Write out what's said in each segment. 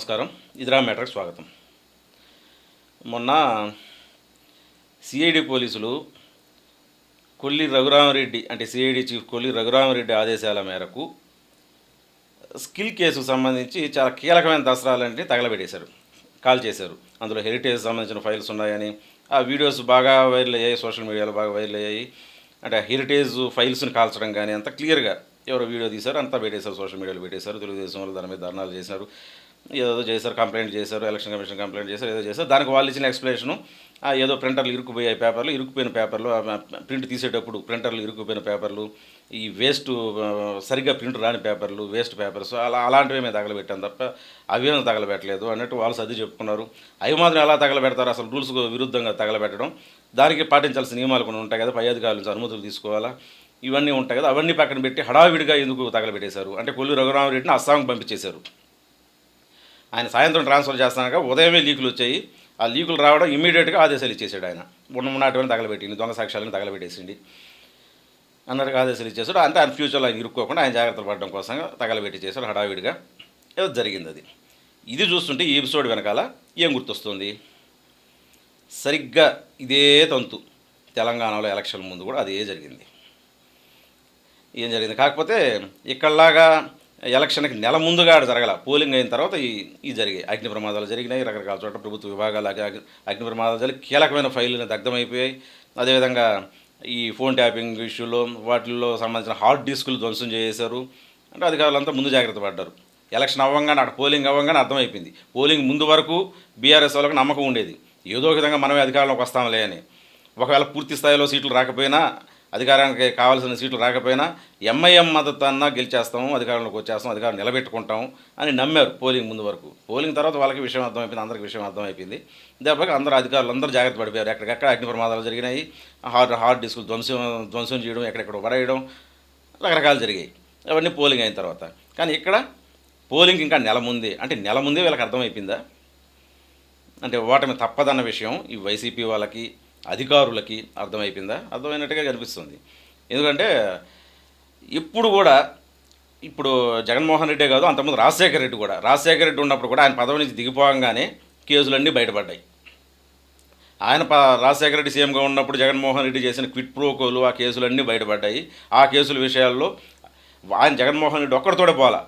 నమస్కారం. ఇదిరా మ్యాటర్కి స్వాగతం. మొన్న సిఐడి పోలీసులు కొల్లి రఘురామరెడ్డి అంటే సిఐడి చీఫ్ కొల్లి రఘురామరెడ్డి ఆదేశాల మేరకు స్కిల్ కేసుకు సంబంధించి చాలా కీలకమైన దసరాలన్నింటినీ తగలబెట్టేశారు. కాల్ చేశారు. అందులో హెరిటేజ్ సంబంధించిన ఫైల్స్ ఉన్నాయని ఆ వీడియోస్ బాగా వైరల్ అయ్యాయి సోషల్ మీడియాలో బాగా వైరల్ అయ్యాయి. అంటే హెరిటేజ్ ఫైల్స్ని కాల్చడం కానీ అంత క్లియర్గా ఎవరో వీడియో తీశారు అంతా పెట్టేశారు సోషల్ మీడియాలో పెట్టేశారు తెలుగుదేశం వాళ్ళు దాని మీద ధర్నాలు చేశారు. ఏదో చేశారు కంప్లైంట్ చేశారు ఎలక్షన్ కమిషన్ కంప్లైంట్ చేశారు ఏదో చేశారు. దానికి వాళ్ళు ఇచ్చిన ఎక్స్ప్లెనేషను ఆ ఏదో ప్రింటర్లు ఇరుక్కుపోయాయి పేపర్లు ఇరుక్కుపోయిన పేపర్లు ప్రింట్ తీసేటప్పుడు ప్రింటర్లు ఇరుక్కుపోయిన పేపర్లు ఈ వేస్ట్ సరిగ్గా ప్రింట్ రాని పేపర్లు వేస్ట్ పేపర్స్ అలా అలాంటివి మేము తగలబెట్టాం తప్ప అవేమీ తగలబెట్టలేదు. అన్నట్టు వాళ్ళు సర్ది చెప్పుకున్నారు. అవి మాత్రం ఎలా తగలబెడతారు అసలు రూల్స్కు విరుద్ధంగా తగలబెట్టడం. దానికి పాటించాల్సిన నియమాలు కొన్ని ఉంటాయి కదా పై అధికారుల నుంచి అనుమతులు తీసుకోవాలా? ఇవన్నీ ఉంటాయి కదా అవన్నీ పక్కన పెట్టి హడావిడిగా ఎందుకు తగలబెట్టేశారు? అంటే కొల్లు రఘురామరెడ్డిని అస్సాంకి పంపించేశారు. ఆయన సాయంత్రం ట్రాన్స్ఫర్ చేస్తానక ఉదయమే లీకులు వచ్చాయి. ఆ లీకులు రావడం ఇమీడియట్గా ఆదేశాలు ఇచ్చేసాడు ఆయన. ఉన్నటువంటి తగలబెట్టింది దొంగ సాక్ష్యాలను తగలబెట్టేసింది. అన్నట్టుగా ఆదేశాలు ఇచ్చేసాడు. అంటే ఆయన ఫ్యూచర్లో ఆయన ఇరుక్కోకుండా ఆయన జాగ్రత్తలు పడడం కోసం తగలబెట్టి చేశాడు హడావిడిగా. ఏదో జరిగింది అది ఇది చూస్తుంటే ఈ ఎపిసోడ్ వెనకాల ఏం గుర్తొస్తుంది? సరిగ్గా ఇదే తంతు తెలంగాణలో ఎలక్షన్ ముందు కూడా అదే జరిగింది. ఏం జరిగింది? కాకపోతే ఇక్కడలాగా ఎలక్షన్కి నెల ముందుగా ఆడ జరగల. పోలింగ్ అయిన తర్వాత ఈ ఈ జరిగాయి. అగ్ని ప్రమాదాలు జరిగినాయి. రకరకాల చోట్ల ప్రభుత్వ విభాగాలు అగ్ని- ప్రమాదాలు జరిగి కీలకమైన ఫైళ్ళు దగ్ధమైపోయాయి. అదేవిధంగా ఈ ఫోన్ ట్యాపింగ్ ఇష్యూలో వాటిల్లో సంబంధించిన హార్డ్ డిస్కులు ధ్వంసం చేశారు అంటే అధికారులంతా ముందు జాగ్రత్త పడ్డారు. ఎలక్షన్ అవ్వగానే అక్కడ పోలింగ్ అవ్వగానే అర్థమైపోయింది. పోలింగ్ ముందు వరకు బీఆర్ఎస్ వాళ్ళకి నమ్మకం ఉండేది. ఏదో ఒక విధంగా మనమే అధికారంలోకి వస్తాంలే అని. ఒకవేళ పూర్తి స్థాయిలో సీట్లు రాకపోయినా అధికారానికి కావాల్సిన సీట్లు రాకపోయినా ఎంఐఎం మద్దతు గెలిచేస్తాము అధికారంలోకి వచ్చేస్తాం అధికారం నిలబెట్టుకుంటాం అని నమ్మారు పోలింగ్ ముందు వరకు. పోలింగ్ తర్వాత వాళ్ళకి విషయం అర్థమైపోయింది అందరికి విషయం అర్థమైపోయింది. దెబ్బకి అందరూ అధికారులు అందరూ జాగ్రత్త పడిపోయారు. ఎక్కడికెక్కడ అగ్ని ప్రమాదాలు జరిగినాయి. హార్డ్ హార్డ్ డిస్కులు ధ్వంసం ధ్వంసం చేయడం ఎక్కడెక్కడ పడేయడం రకరకాలు జరిగాయి. అవన్నీ పోలింగ్ అయిన తర్వాత. కానీ ఇక్కడ పోలింగ్ ఇంకా నెల ముందే అంటే నెల ముందే వీళ్ళకి అర్థమైపోయిందా? అంటే ఓటమి తప్పదన్న విషయం ఈ వైసీపీ వాళ్ళకి అధికారులకి అర్థమైపోయిందా? అర్థమైనట్టుగా కనిపిస్తుంది. ఎందుకంటే ఇప్పుడు కూడా ఇప్పుడు జగన్మోహన్ రెడ్డే కాదు అంతకుముందు రాజశేఖర రెడ్డి కూడా రాజశేఖర రెడ్డి ఉన్నప్పుడు కూడా ఆయన పదవి నుంచి దిగిపోగానే కేసులన్నీ బయటపడ్డాయి. ఆయన ప రాజశేఖర రెడ్డి సీఎంగా ఉన్నప్పుడు జగన్మోహన్ రెడ్డి చేసిన క్విట్ ప్రోకోలు ఆ కేసులన్నీ బయటపడ్డాయి. ఆ కేసుల విషయాల్లో ఆయన జగన్మోహన్ రెడ్డి ఒక్కడితోడే పోలా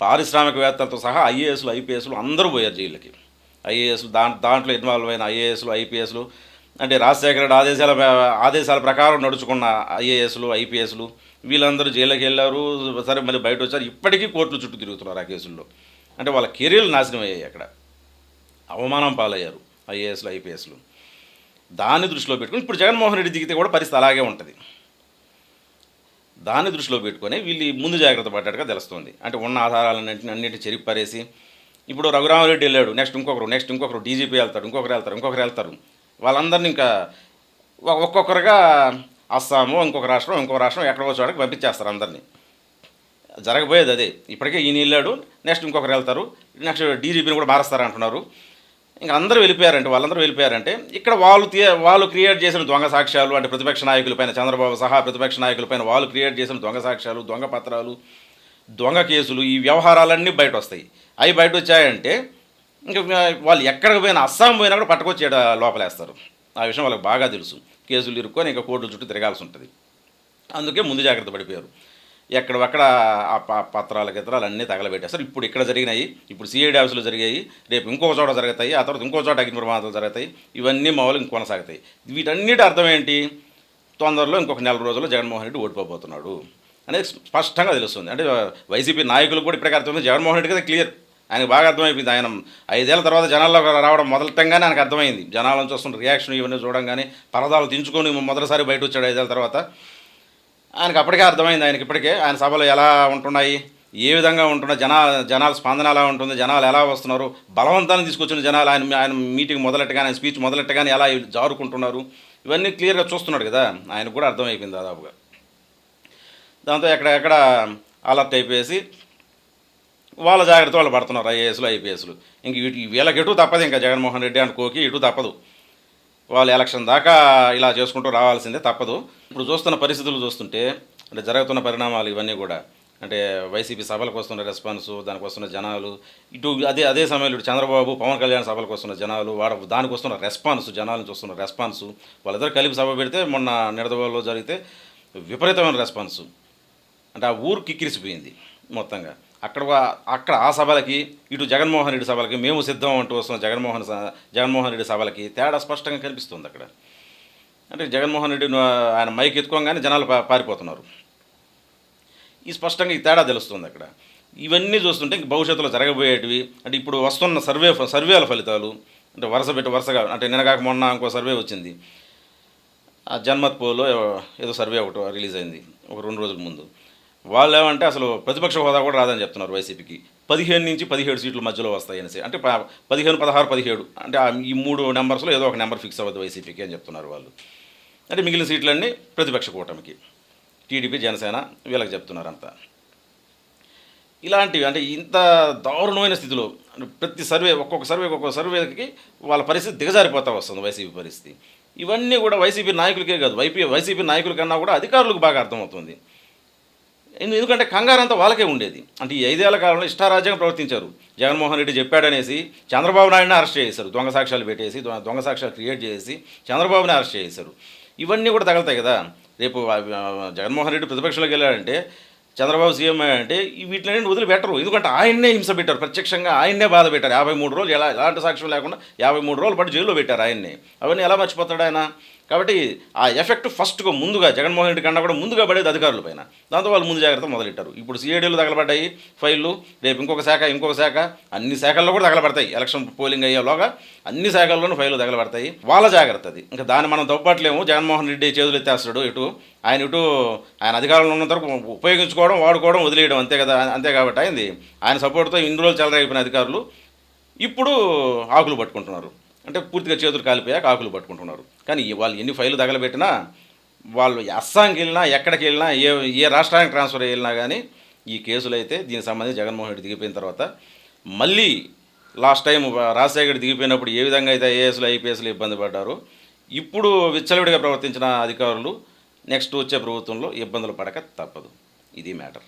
పారిశ్రామికవేత్తలతో సహా ఐఏఎస్లు ఐపీఎస్లు అందరూ పోయారు జైళ్ళకి. ఐఏఎస్లు దా దాంట్లో ఇన్వాల్వ్ అయిన ఐఏఎస్లు ఐపీఎస్లు అంటే రాజశేఖర ఆదేశాల ఆదేశాల ప్రకారం నడుచుకున్న ఐఏఎస్లు ఐపీఎస్లు వీళ్ళందరూ జైలుకి వెళ్ళారు. సరే మళ్ళీ బయట వచ్చారు. ఇప్పటికీ కోర్టులు చుట్టూ తిరుగుతున్నారు ఆ కేసుల్లో. అంటే వాళ్ళ కెరీర్లు నాశనం అయ్యాయి అక్కడ. అవమానం పాలయ్యారు ఐఏఎస్లు ఐపీఎస్లు. దాన్ని దృష్టిలో పెట్టుకుని ఇప్పుడు జగన్మోహన్ రెడ్డి దిగితే కూడా పరిస్థితి అలాగే ఉంటుంది. దాన్ని దృష్టిలో పెట్టుకొని వీళ్ళు ముందు జాగ్రత్త పడ్డట్టుగా తెలుస్తుంది. అంటే ఉన్న ఆధారాలన్నింటిని అన్నింటిని చెరిపి పారేసి ఇప్పుడు రఘురామరెడ్డి వెళ్ళాడు. నెక్స్ట్ ఇంకొకరు నెక్స్ట్ ఇంకొకరు డీజీపీ వెళ్తారు ఇంకొకరు వెళ్తారు ఇంకొకరు వెళ్తారు. వాళ్ళందరినీ ఇంకా ఒ- ఒక్కొక్కరుగా అస్సాము ఇంకొక రాష్ట్రం ఇంకొక రాష్ట్రం ఎక్కడికో చోటకి పంపించేస్తారు అందరినీ. జరగబోయేది అదే. ఇప్పటికే ఈయన వెళ్ళాడు నెక్స్ట్ ఇంకొకరు వెళ్తారు నెక్స్ట్ డీజీపీని కూడా మారుస్తారు అంటున్నారు. ఇంకా అందరూ వెళ్ళిపోయారంటే వాళ్ళందరూ వెళ్ళిపోయారంటే ఇక్కడ వాళ్ళు తీ వాళ్ళు క్రియేట్ చేసిన దొంగ సాక్ష్యాలు అంటే ప్రతిపక్ష నాయకులపైన చంద్రబాబు సహా ప్రతిపక్ష నాయకులపైన వాళ్ళు క్రియేట్ చేసిన దొంగ సాక్ష్యాలు దొంగ పత్రాలు దొంగ కేసులు ఈ వ్యవహారాలన్నీ బయట వస్తాయి అవి బయట వచ్చాయంటే ఇంకా వాళ్ళు ఎక్కడికి పోయినా అస్సాం పోయినా కూడా పట్టుకొచ్చి లోపలేస్తారు. ఆ విషయం వాళ్ళకి బాగా తెలుసు. కేసులు ఇరుక్కొని ఇంకా కోర్టుల చుట్టూ తిరగాల్సి ఉంటుంది. అందుకే ముందు జాగ్రత్త పడిపోయారు. ఎక్కడక్కడ ఆ ప- పత్రాల గిత్రాలు అన్నీ తగలబెట్టేస్తారు. ఇప్పుడు ఇక్కడ జరిగినాయి ఇప్పుడు సిఐడి ఆఫీసులో జరిగాయి రేపు ఇంకో చోట జరుగుతాయి ఆ తర్వాత ఇంకో చోట అగ్ని ప్రమాదాలు జరుగుతాయి ఇవన్నీ మామూలు ఇంక కొనసాగుతాయి. వీటన్నిటి అర్థం ఏంటి? తొందరలో ఇంకొక నెల రోజుల్లో జగన్మోహన్ రెడ్డి ఓడిపోబోతున్నాడు. అనేది స్పష్టంగా తెలుస్తుంది. అంటే వైసీపీ నాయకులు కూడా ఇప్పటికే అర్థమైంది. జగన్మోహన్ రెడ్డి కదా క్లియర్. ఆయనకు బాగా అర్థమైపోయింది. ఆయన ఐదేళ్ళ తర్వాత జనాల్లో రావడం మొదలటంగానే ఆయనకు అర్థమైంది. జనాల నుంచి వస్తున్న రియాక్షన్ ఇవన్నీ చూడంగానే పరదాలు దించుకొని మొదటిసారి బయట వచ్చాడు ఐదేళ్ళ తర్వాత. ఆయనకు అప్పటికే అర్థమైంది ఆయనకి ఇప్పటికే. ఆయన సభలు ఎలా ఉంటున్నాయి? ఏ విధంగా ఉంటున్నా జనా జనాల స్పందన ఎలా ఉంటుంది? జనాలు ఎలా వస్తున్నారు? బలవంతాన్ని తీసుకొచ్చిన జనాలు ఆయన ఆయన మీటింగ్ మొదలెట్టగానే ఆయన స్పీచ్ మొదలెట్టగానే ఎలా జారుకుంటున్నారు? ఇవన్నీ క్లియర్గా చూస్తున్నాడు కదా. ఆయనకు కూడా అర్థమైపోయింది దాదాపుగా. దాంతో ఎక్కడ ఎక్కడ అలర్ట్ అయిపోయేసి వాళ్ళ జాగ్రత్త వాళ్ళు పడుతున్నారు ఐఏఎస్లు ఐపీఎస్లు. ఇంక వీటి వీళ్ళకి ఎటు తప్పదు ఇంకా జగన్మోహన్ రెడ్డి అండ్ కోకి ఇటు తప్పదు. వాళ్ళు ఎలక్షన్ దాకా ఇలా చేసుకుంటూ రావాల్సిందే తప్పదు. ఇప్పుడు చూస్తున్న పరిస్థితులు చూస్తుంటే అంటే జరుగుతున్న పరిణామాలు ఇవన్నీ కూడా అంటే వైసీపీ సభలకు వస్తున్న రెస్పాన్స్ దానికి వస్తున్న జనాలు ఇటు అదే అదే సమయంలో ఇటు చంద్రబాబు పవన్ కళ్యాణ్ సభలకు వస్తున్న జనాలు వాడ దానికి వస్తున్న రెస్పాన్స్ జనాలను చూస్తున్న రెస్పాన్స్ వాళ్ళిద్దరు కలిపి సభ పెడితే మొన్న నిడదవోలో జరిగితే విపరీతమైన రెస్పాన్స్. అంటే ఆ ఊరు కిక్కిరిసిపోయింది మొత్తంగా. అక్కడ అక్కడ ఆ సభలకి ఇటు జగన్మోహన్ రెడ్డి సభలకి మేము సిద్ధం అంటూ వస్తున్న జగన్మోహన్ స- జగన్మోహన్ రెడ్డి సభలకి తేడా స్పష్టంగా కనిపిస్తుంది అక్కడ. అంటే జగన్మోహన్ రెడ్డి ఆయన మైక్ ఎత్తుకోగానే జనాలు పారిపోతున్నారు. ఈ స్పష్టంగా ఈ తేడా తెలుస్తుంది అక్కడ. ఇవన్నీ చూస్తుంటే ఇంక భవిష్యత్తులో జరగబోయేటివి అంటే ఇప్పుడు వస్తున్న సర్వే సర్వేల ఫలితాలు అంటే వరుస పెట్టి వరుసగా అంటే నిన్నగాక మొన్న ఇంకో సర్వే వచ్చింది. ఆ జన్మత్ పోలో ఏదో సర్వే ఒకటి రిలీజ్ అయింది ఒక రెండు రోజుల ముందు. వాళ్ళు ఏమంటే అసలు ప్రతిపక్ష హోదా కూడా రాదని చెప్తున్నారు వైసీపీకి. పదిహేను నుంచి పదిహేడు సీట్ల మధ్యలో వస్తాయి అనేసి. అంటే పదిహేను పదహారు పదిహేడు. అంటే ఈ మూడు నెంబర్స్లో ఏదో ఒక నెంబర్ ఫిక్స్ అవ్వదు వైసీపీకి అని చెప్తున్నారు వాళ్ళు. అంటే మిగిలిన సీట్లన్నీ ప్రతిపక్ష కూటమికి. టీడీపీ జనసేన వీళ్ళకి చెప్తున్నారు అంతా ఇలాంటివి అంటే ఇంత దారుణమైన స్థితిలో ప్రతి సర్వే ఒక్కొక్క సర్వే ఒక్కొక్క సర్వేకి వాళ్ళ పరిస్థితి దిగజారిపోతా వస్తుంది వైసీపీ పరిస్థితి. ఇవన్నీ కూడా వైసీపీ నాయకులకే కాదు వైపీ వైసీపీ నాయకుల కన్నా కూడా అధికారులకు బాగా అర్థమవుతుంది. ఎందుకంటే కంగారు అంతా వాళ్ళకే ఉండేది. అంటే ఈ ఐదేళ్ళ కాలంలో ఇష్టారాజ్యంగా ప్రవర్తించారు. జగన్మోహన్ రెడ్డి చెప్పాడనేసి చంద్రబాబు నాయుడుని అరెస్ట్ చేశారు. దొంగ సాక్ష్యాలు పెట్టేసి దొంగ సాక్ష్యాలు క్రియేట్ చేసి చంద్రబాబుని అరెస్ట్ చేశారు. ఇవన్నీ కూడా తగులుతాయి కదా. రేపు జగన్మోహన్ రెడ్డి ప్రతిపక్షంలోకి వెళ్ళాడంటే చంద్రబాబు సీఎం అంటే ఈ వీటిని వదిలిపెట్టరు. ఎందుకంటే ఆయన్నే హింస పెట్టారు. ప్రత్యక్షంగా ఆయన్నే బాధ పెట్టారు. యాభై మూడు రోజులు ఎలా ఎలాంటి సాక్ష్యం లేకుండా యాభై మూడు రోజులు పాటు జైల్లో పెట్టారు ఆయన్ని. అవన్నీ ఎలా మర్చిపోతాడు ఆయన? కాబట్టి ఆ ఎఫెక్ట్ ఫస్ట్గా ముందుగా జగన్మోహన్ రెడ్డి కన్నా కూడా ముందుగా పడేది అధికారుల పైన. దాంతో వాళ్ళు ముందు జాగ్రత్త మొదలెట్టారు. ఇప్పుడు సిఐడీలు తగలబడ్డాయి ఫైళ్ళు రేపు ఇంకొక శాఖ ఇంకొక శాఖ అన్ని శాఖల్లో కూడా తగలబడతాయి. ఎలక్షన్ పోలింగ్ అయ్యేలోగా అన్ని శాఖల్లోనూ ఫైళ్ళు తగలబడతాయి. వాళ్ళ జాగ్రత్త అది. ఇంకా దాన్ని మనం తప్పట్లేము జగన్మోహన్ రెడ్డి చేతులు ఎత్తేస్తాడు ఇటు. ఆయన ఇటు ఆయన అధికారంలో ఉన్నంత వరకు ఉపయోగించుకోవడం వాడుకోవడం వదిలేయడం అంతే కదా అంతే కాబట్టి అయింది. ఆయన సపోర్ట్తో ఇన్ని రోజులు చెలరైపోయిన అధికారులు ఇప్పుడు ఆకులు పట్టుకుంటున్నారు. అంటే పూర్తిగా చేతులు కాలిపోయాక ఆకులు పట్టుకుంటున్నారు. కానీ వాళ్ళు ఎన్ని ఫైలు తగలబెట్టినా వాళ్ళు అస్సాంకి వెళ్ళినా ఎక్కడికి వెళ్ళినా ఏ ఏ రాష్ట్రానికి ట్రాన్స్ఫర్ వెళ్ళినా కానీ ఈ కేసులు అయితే దీనికి సంబంధించి జగన్మోహన్ రెడ్డి దిగిపోయిన తర్వాత మళ్ళీ లాస్ట్ టైం రాజశేఖర్ దిగిపోయినప్పుడు ఏ విధంగా అయితే ఐఏఎస్లు ఐపీఎస్లు ఇబ్బంది పడ్డారు ఇప్పుడు విచ్చలవిడిగా ప్రవర్తించిన అధికారులు నెక్స్ట్ వచ్చే ప్రభుత్వంలో ఇబ్బందులు పడక తప్పదు. ఇది మ్యాటర్.